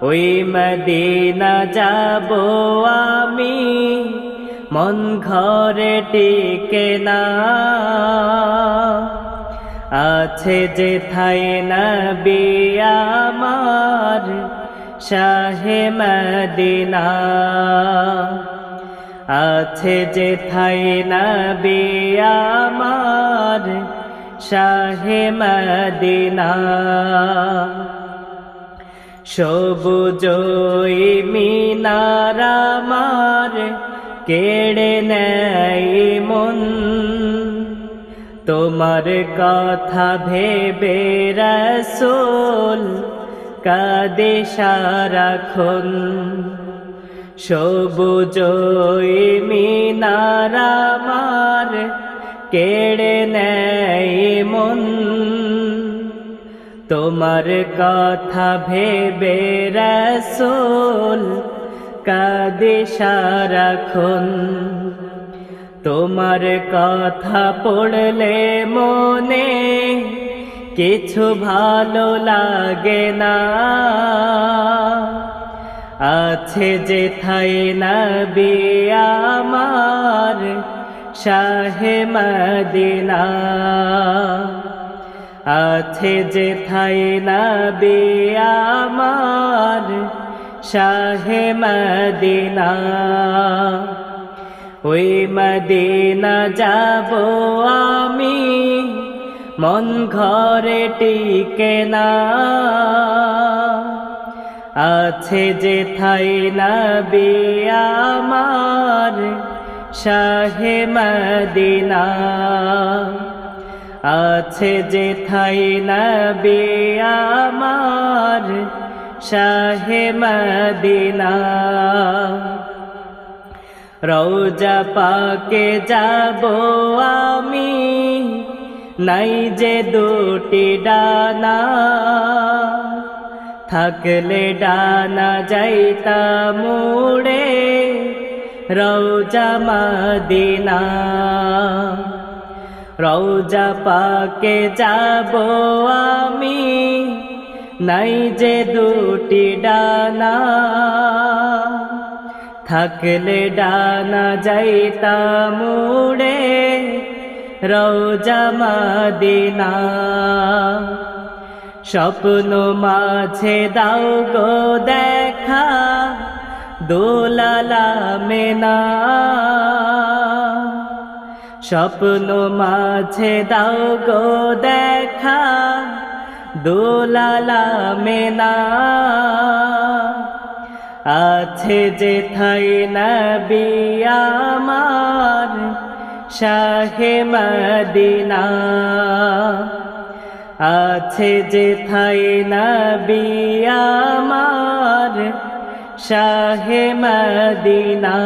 ওই মদিনা যাব আমি। মন ঘরে টিকে না। আছে যে থাই নবী আমার শাহে মদিনা। আছে যে থাই নবী আমার শাহে মদিনা। সবুজই মিনার আমার কেড়ে নেয় মন। তোমার কথা ভেবে রসোল কাদে সারাক্ষণ। সবুজই মিনার আমার কেড়ে নেয় মন। তোমার কথা ভেবে রসোল কাদে সারাক্ষণ। তোমার কথা পড়লে মনে কিছু ভালো লাগে না। আছে যে থাই নবী আমার শাহে মদিনা। আছে যে থাই নবী আমার শাহে মদিনা। ওই মদিনা যাব আমি, মন ঘরে টিকে না। আছে যে থাই নবী আমার শাহে মদিনা। আছে যে থাই নবী আমার শাহে মদিনা। রৌজা পাকে যাব আমি, নাই যে দুটি ডানা। থাকলে ডানা যাইতা মুড়ে রৌজা মদিনা। রৌজা পাকে যাব আমি। নাই যে দুটি ডানা, থাকলে ডানা যাইতা মুড়ে রৌজা মদিনা। স্বপ্ন মাঝে দাও গো দেখা, দোলালা মেনা। স্বপ্ন মাঝে দাও গো দেখা, দোলালা মেনা। আছে যে থাই নবী আমার শাহে মদিনা। আছে যে থাই নবী আমার শাহে মদিনা।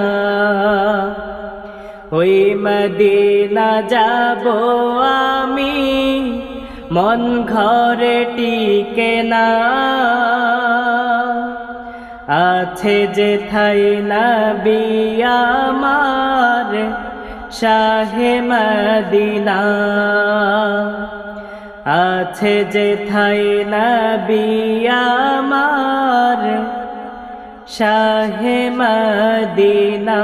ওই মদিনা যাব আমি। মন ঘরে টিকে না। আছে যে থাই নবী আমার শাহে মদিনা। আছে যে থাই নবী আমার শাহে মদিনা।